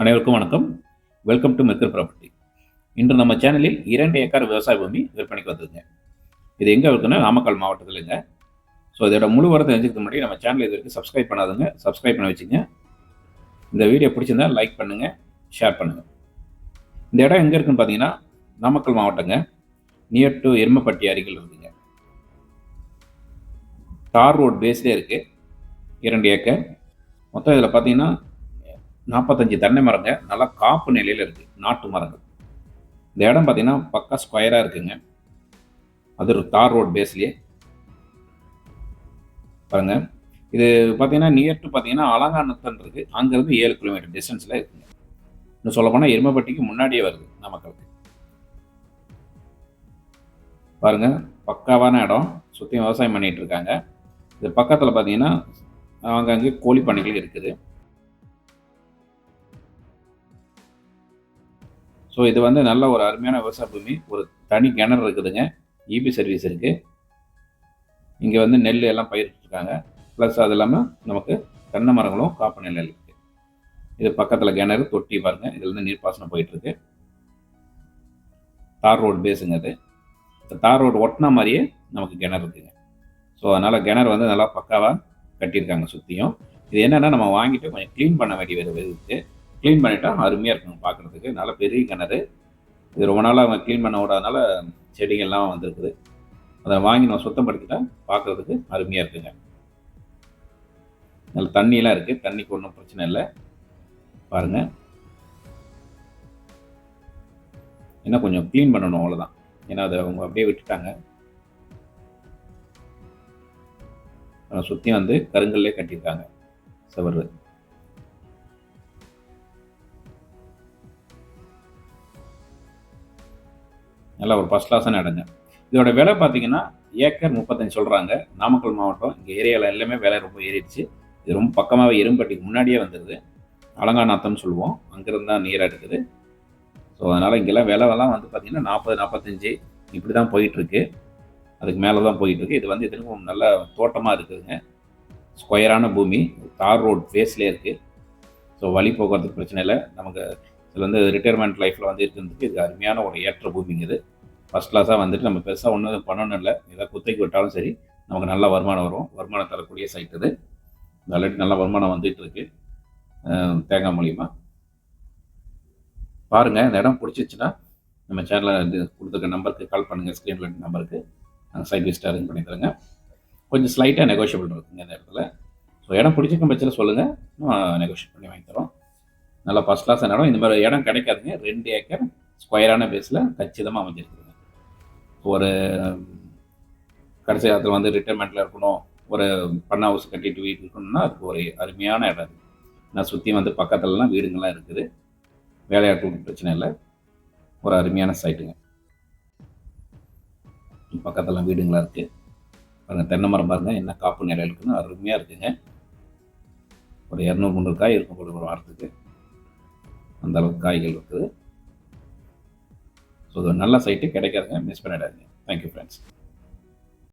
அனைவருக்கும் வணக்கம். Welcome to megger property இன்று நம்ம சேனலில் இரண்டு ஏக்கர் விவசாய பூமி விற்பனைக்கு வந்ததுங்க இது எங்கே இருக்குன்னா நாமக்கல் மாவட்டத்தில்ங்க ஸோ இதோட முழு வரத்தை தெரிஞ்சுக்கிறதுக்கு முன்னாடி நம்ம சேனல் இது வரைக்கும் சப்ஸ்கிரைப் பண்ணாதுங்க சப்ஸ்கிரைப் பண்ண வச்சுங்க. இந்த வீடியோ பிடிச்சிருந்தா லைக் பண்ணுங்கள் ஷேர் பண்ணுங்கள் இந்த இடம் எங்கே இருக்குன்னு பார்த்தீங்கன்னா நாமக்கல் மாவட்டங்க. நியர் டு எருமப்பட்டி அருகில் இருக்குங்க தார் ரோட் பேஸ்லேயே இருக்குது இரண்டு ஏக்கர். மொத்தம் இதில் பார்த்தீங்கன்னா நாற்பத்தஞ்சு தென்னை மரங்க நல்லா காப்பு நிலையில் இருக்குது நாட்டு மரங்கள் இந்த இடம் பார்த்தீங்கன்னா பக்கா ஸ்கொயராக இருக்குங்க. அது ஒரு தார் ரோட் பேஸ்லேயே பாருங்க. இது பார்த்தீங்கன்னா நியர் டு பார்த்தீங்கன்னா அலங்காநத்தன் இருக்குது அங்கேருந்து ஏழு கிலோமீட்டர் டிஸ்டன்ஸில் இருக்குங்க. இன்னும் சொல்லப்போனால் எருமைப்பட்டிக்கு எருமப்பட்டிக்கு முன்னாடியே வருது நமக்கு பாருங்க. பக்காவான இடம். சுற்றி விவசாயம் பண்ணிகிட்டு இருக்காங்க. இது பக்கத்தில் பார்த்தீங்கன்னா அங்கங்கே கோழி பண்ணைகள் இருக்குது. ஸோ இது வந்து நல்ல ஒரு அருமையான விவசாய பூமி. ஒரு தனி கிணறு இருக்குதுங்க. இபி சர்வீஸ் இருக்குது இங்கே வந்து நெல் எல்லாம் பயிரிட்டுருக்காங்க. ப்ளஸ் அது இல்லாமல் நமக்கு தென்னை மரங்களும் காப்பு நெல் இருக்குது இது பக்கத்தில் கிணறு தொட்டி பாருங்கள் இதுலேருந்து நீர்ப்பாசனம் போயிட்டுருக்கு. தார் ரோடு பேஸுங்க அது. தார் ரோடு ஒட்டின மாதிரியே நமக்கு கிணறு இருக்குங்க. ஸோ அதனால் கிணறு வந்து நல்லா பக்காவாக கட்டியிருக்காங்க சுற்றியும் இது என்னென்னா நம்ம வாங்கிட்டு கொஞ்சம் க்ளீன் பண்ண வேண்டிய இருக்குது க்ளீன் பண்ணிட்டா அருமையாக இருக்கும் பார்க்குறதுக்கு நல்ல பெரிய கிணறு. இது ரொம்ப நாளாக அவங்க க்ளீன் பண்ண விடாதனால செடிகள்லாம் வந்திருக்குது. அதை வாங்கி நம்ம சுத்தப்படுத்திட்டா பார்க்குறதுக்கு அருமையாக இருக்குங்க. நல்ல தண்ணியெலாம் இருக்குது தண்ணிக்கு ஒன்றும் பிரச்சனை இல்லை. பாருங்கள் ஏன்னா கொஞ்சம் க்ளீன் பண்ணணும் அவ்வளோதான் ஏன்னா அதை அவங்க அப்படியே விட்டுட்டாங்க. சுற்றி வந்து கருங்கல்லே கட்டியிருக்காங்க. செவரு. நல்ல ஒரு ஃபஸ்ட் கிளாஸான இடங்க இதோட விலை பார்த்தீங்கன்னா ஏக்கர் முப்பத்தஞ்சு சொல்கிறாங்க நாமக்கல் மாவட்டம் இங்கே ஏரியாவில் எல்லாமே விலை ரொம்ப ஏறிடுச்சு. இது ரொம்ப பக்கமாகவே எறும்பட்டிக்கு முன்னாடியே வந்துடுது அலங்காநாத்தம்னு சொல்லுவோம். அங்கேருந்து தான் நீராக இருக்குது. ஸோ அதனால் இங்கெல்லாம் விலைலாம் வந்து பார்த்திங்கன்னா நாற்பது நாற்பத்தஞ்சு இப்படி தான் போயிட்டுருக்கு. அதுக்கு மேலே தான் போயிட்டுருக்கு. இது வந்து இதுக்கும் நல்ல தோட்டமாக இருக்குதுங்க. ஸ்கொயரான பூமி தார் ரோட் ஃபேஸ்லேயே இருக்குது ஸோ வழி போக்குவரத்துக்கு பிரச்சனை இல்லை. நமக்கு இதில் வந்து ரிட்டையர்மெண்ட் லைஃப்பில் வந்து இருக்கிறதுக்கு இது அருமையான ஒரு ஏற்ற பூமிங்க இது. ஃபஸ்ட் கிளாஸாக வந்துட்டு நம்ம பெருசாக ஒன்றும் பண்ணணும் இல்லை. ஏதாவது குத்தைக்கு விட்டாலும் சரி நமக்கு நல்ல வருமானம் வரும். வருமானம் தரக்கூடிய சைட் இது. ஆல்ரெடி நல்ல வருமானம் வந்துட்டு இருக்கு. தேங்காய் மூலியமாக பாருங்கள் இந்த இடம் பிடிச்சிச்சுன்னா நம்ம சேனலில் இது கொடுத்துருக்க நம்பருக்கு கால் பண்ணுங்கள் ஸ்க்ரீனில் நம்பருக்கு. நாங்கள் சைட் விசிட் அரேஞ்ச் பண்ணி தருங்க. கொஞ்சம் ஸ்லைட்டாக நெகோஷியபிள் இருக்குங்க இந்த இடத்துல. ஸோ இடம் பிடிச்சிருக்கும் பட்சத்தில் சொல்லுங்கள் நெகோஷியேட் பண்ணி வாங்கி தரோம். நல்லா ஃபஸ்ட் கிளாஸ் இடம் இந்த மாதிரி இடம் கிடைக்காதுங்க. ரெண்டு ஏக்கர் ஸ்கொயரான பேஸில் கச்சிதமாக அமைஞ்சிருக்கு ஒரு கடைசி காலத்தில் வந்து ரிட்டைர்மெண்ட்டில் இருக்கணும் ஒரு பண்ண ஹவுஸ் கட்டிட்டு வீடு இருக்கணும்னா அதுக்கு ஒரு அருமையான இடம் நான் சுற்றி வந்து பக்கத்துலலாம் வீடுங்கள்லாம் இருக்குது. வேலையாட்களுக்கு பிரச்சனை இல்லை. ஒரு அருமையான சைட்டுங்க பக்கத்தில் வீடுங்களாக இருக்குது பாருங்கள் தென்னை மரம் பாருங்கள் என்ன காப்பு நிலையில் இருக்குன்னு அருமையாக இருக்குங்க. ஒரு இரநூறு முந்நூறு காய் இருக்கும் போது ஒரு வாரத்துக்கு. அந்த அளவுக்கு காய்கள் இருக்குது. ஸோ நல்ல சைட்டு கிடைக்காதுங்க மிஸ் பண்ணிடாதீங்க. Thank you friends